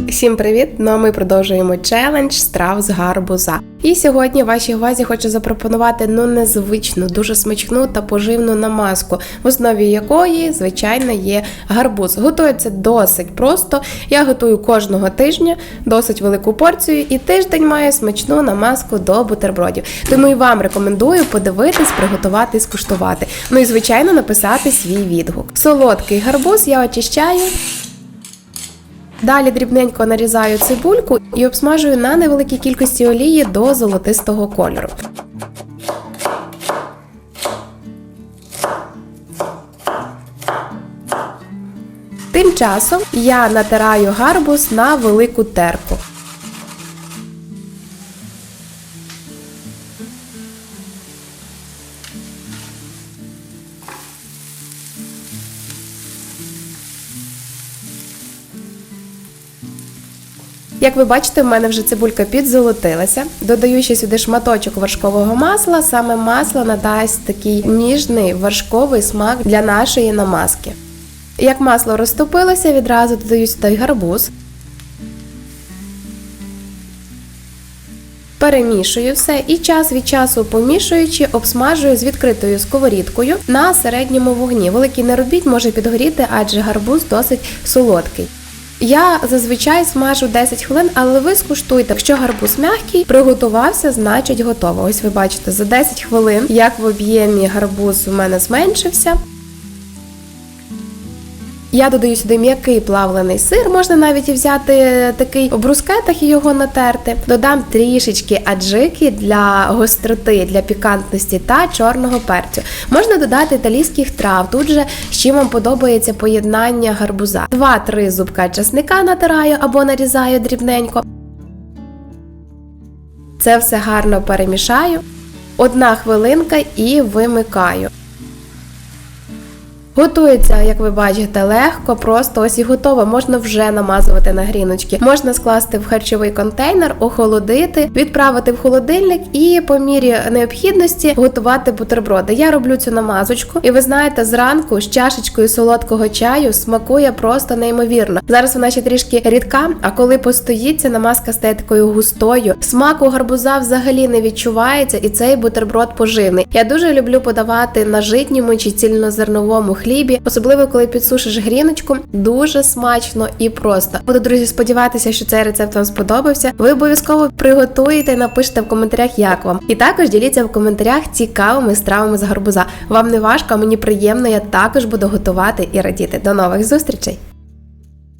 Всім привіт! Ну а ми продовжуємо челендж страв з гарбуза. І сьогодні вашій увазі хочу запропонувати ну незвичну, дуже смачну та поживну намазку, в основі якої, звичайно, є гарбуз. Готується досить просто. Я готую кожного тижня досить велику порцію, і тиждень має смачну намазку до бутербродів. Тому і вам рекомендую подивитись, приготувати скуштувати. Ну і звичайно написати свій відгук. Солодкий гарбуз я очищаю. Далі дрібненько нарізаю цибульку і обсмажую на невеликій кількості олії до золотистого кольору. Тим часом я натираю гарбуз на велику терку. Як ви бачите, в мене вже цибулька підзолотилася. Додаю ще сюди шматочок вершкового масла. Саме масло надасть такий ніжний вершковий смак для нашої намазки. Як масло розтопилося, відразу додаю сюди гарбуз. Перемішую все і час від часу помішуючи, обсмажую з відкритою сковорідкою на середньому вогні. Великий не робіть, може підгоріти, адже гарбуз досить солодкий. Я зазвичай смажу 10 хвилин, але ви скуштуйте, якщо гарбуз м'який, приготувався, значить готово. Ось ви бачите, за 10 хвилин, як в об'ємі гарбуз у мене зменшився. Я додаю сюди м'який плавлений сир, можна навіть і взяти такий в брускетах і його натерти. Додам трішечки аджики для гостроти, для пікантності та чорного перцю. Можна додати італійських трав, тут же чим вам подобається поєднання гарбуза. 2-3 зубка чесника натираю або нарізаю дрібненько. Це все гарно перемішаю. Одна хвилинка і вимикаю. Готується, як ви бачите, легко, просто ось і готово. Можна вже намазувати на гріночки. Можна скласти в харчовий контейнер, охолодити, відправити в холодильник і по мірі необхідності готувати бутерброди. Я роблю цю намазочку, і ви знаєте, зранку з чашечкою солодкого чаю смакує просто неймовірно. Зараз вона ще трішки рідка, а коли постоїться, намазка стає такою густою. Смаку гарбуза взагалі не відчувається, і цей бутерброд поживний. Я дуже люблю подавати на житньому чи цільнозерновому хлібі хлібі, особливо коли підсушиш гріночку, дуже смачно і просто. Буду, друзі, сподіватися, що цей рецепт вам сподобався. Ви обов'язково приготуєте і напишете в коментарях, як вам. І також діліться в коментарях цікавими стравами з гарбуза. Вам не важко, а мені приємно, я також буду готувати і радіти. До нових зустрічей!